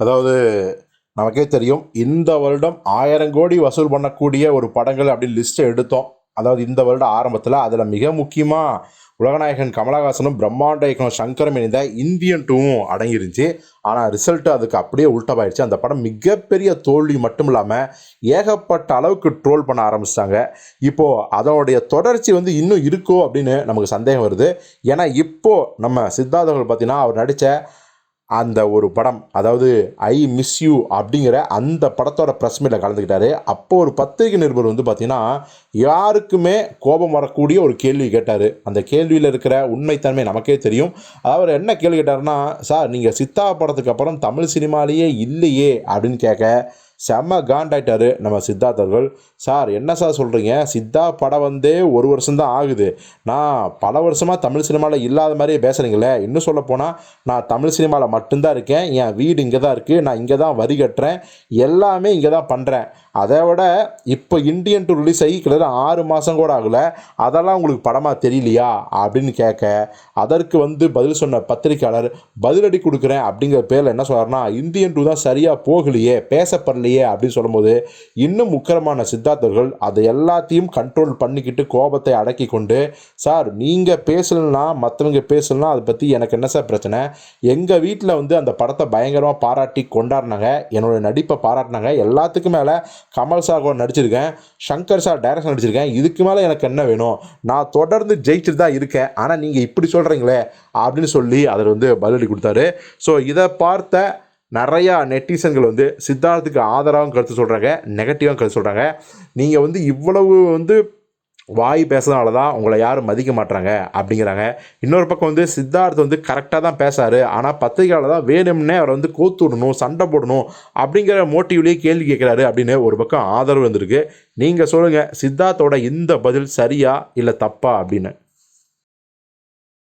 அதாவது நமக்கே தெரியும் இந்த வருடம் ஆயிரம் கோடி வசூல் பண்ணக்கூடிய ஒரு படங்கள் அப்படின்னு லிஸ்ட்டை எடுத்தோம். அதாவது இந்த வருடம் ஆரம்பத்தில் அதில் மிக முக்கியமாக உலகநாயகன் கமலஹாசனும் பிரம்மாண்ட இயக்கம் சங்கரம் இணைந்த இந்தியன் டூவும் அடங்கிருந்துச்சு ஆனால் ரிசல்ட்டு அதுக்கு அப்படியே உல்ட்டமாயிடுச்சு அந்த படம் மிகப்பெரிய தோல்வி மட்டும் இல்லாமல் ஏகப்பட்ட அளவுக்கு ட்ரோல் பண்ண ஆரம்பிச்சிட்டாங்க. இப்போது அதனுடைய தொடர்ச்சி வந்து இன்னும் இருக்கோ அப்படின்னு நமக்கு சந்தேகம் வருது. ஏன்னா இப்போது நம்ம சித்தார்த்தர்கள் பார்த்தீங்கன்னா அவர் நடித்த அந்த ஒரு படம் அதாவது ஐ மிஸ் யூ அப்படிங்கிற அந்த படத்தோட ப்ரெஸ் மீட்டில் கலந்துக்கிட்டாரு. அப்போ ஒரு பத்திரிகை நிருபர் வந்து பார்த்தீங்கன்னா யாருக்குமே கோபம் வரக்கூடிய ஒரு கேள்வி கேட்டார். அந்த கேள்வியில் இருக்கிற உண்மைத்தன்மை நமக்கே தெரியும். அவர் என்ன கேள்வி கேட்டாருன்னா சார் நீங்கள் சித்தா படத்துக்கு அப்புறம் தமிழ் சினிமாலேயே இல்லையே அப்படின்னு கேட்க செம்ம காண்டாயிட்டாரு நம்ம சித்தார்த் அவர்கள். சார் என்ன சார் சொல்கிறீங்க சித்தா படம் வந்தே ஒரு வருஷம்தான் ஆகுது. நான் பல வருஷமாக தமிழ் சினிமாவில் இல்லாத மாதிரியே பேசுகிறீங்களே இன்னும் சொல்ல போனால் நான் தமிழ் சினிமாவில் மட்டும்தான் இருக்கேன். என் வீடு இங்கே தான் இருக்குது நான் இங்கே தான் வரி கட்டுறேன். எல்லாமே இங்கே தான் பண்ணுறேன் அதை விட இப்போ இந்தியன் டூ ரிலீஸ் ஆகி கிட்டத்தட்ட ஆறு மாதம் கூட ஆகலை. அதெல்லாம் உங்களுக்கு படமாக தெரியலையா? அப்படின்னு கேட்க அதற்கு வந்து பதில் சொன்ன பத்திரிக்கையாளர் பதிலடி கொடுக்குறேன் அப்படிங்கிற பேரில் என்ன சொல்கிறாருன்னா இந்தியன் டூ தான் சரியாக போகலையே. பேசப்படலையே. அப்படின்னு சொல்லும்போது இன்னும் முக்கிரமான சித்தார்த்தர்கள் அதை எல்லாத்தையும் கண்ட்ரோல் பண்ணிக்கிட்டு கோபத்தை அடக்கி கொண்டு சார் நீங்கள் பேசலன்னா மற்றவங்க பேசலன்னா அதை பற்றி எனக்கு என்ன சார் பிரச்சனை? எங்கள் வீட்டில் வந்து அந்த படத்தை பயங்கரமாக பாராட்டி கொண்டாடினாங்க. என்னோட நடிப்பை பாராட்டினாங்க. எல்லாத்துக்கும் மேலே கமல் சார் கூட நடிச்சிருக்கேன். சங்கர் சார் டைரக்ஷன் நடிச்சிருக்கேன் இதுக்கு மேலே எனக்கு என்ன வேணும்? நான் தொடர்ந்து ஜெயிச்சுட்டு தான் இருக்கேன். ஆனால் நீங்கள் இப்படி சொல்கிறீங்களே அப்படின்னு சொல்லி அதில் வந்து பதிலடி கொடுத்தாரு. ஸோ இதை பார்த்த நிறையா நெட்டிசன்கள் வந்து சித்தார்த்துக்கு ஆதரவாகவும் கருத்து சொல்கிறாங்க நெகட்டிவாகவும் கருத்து சொல்கிறாங்க நீங்கள் வந்து இவ்வளவு வந்து வாய் பேசுறதுனால தான் உங்களை யாரும் மதிக்க மாட்டாங்க அப்படிங்கிறாங்க. இன்னொரு பக்கம் வந்து சித்தார்த் வந்து கரெக்டாக தான் பேசாரு. ஆனால் பத்திரிகையாளர் தான் வேணும்னே அவரை வந்து கோத்து விடணும் சண்டை போடணும் அப்படிங்கிற மோட்டிவ்லேயே கேள்வி கேட்குறாரு அப்படின்னு ஒரு பக்கம் ஆதரவு வந்திருக்கு. நீங்கள் சொல்லுங்கள் சித்தார்த்தோட இந்த பதில் சரியா இல்லை தப்பா அப்படின்னு.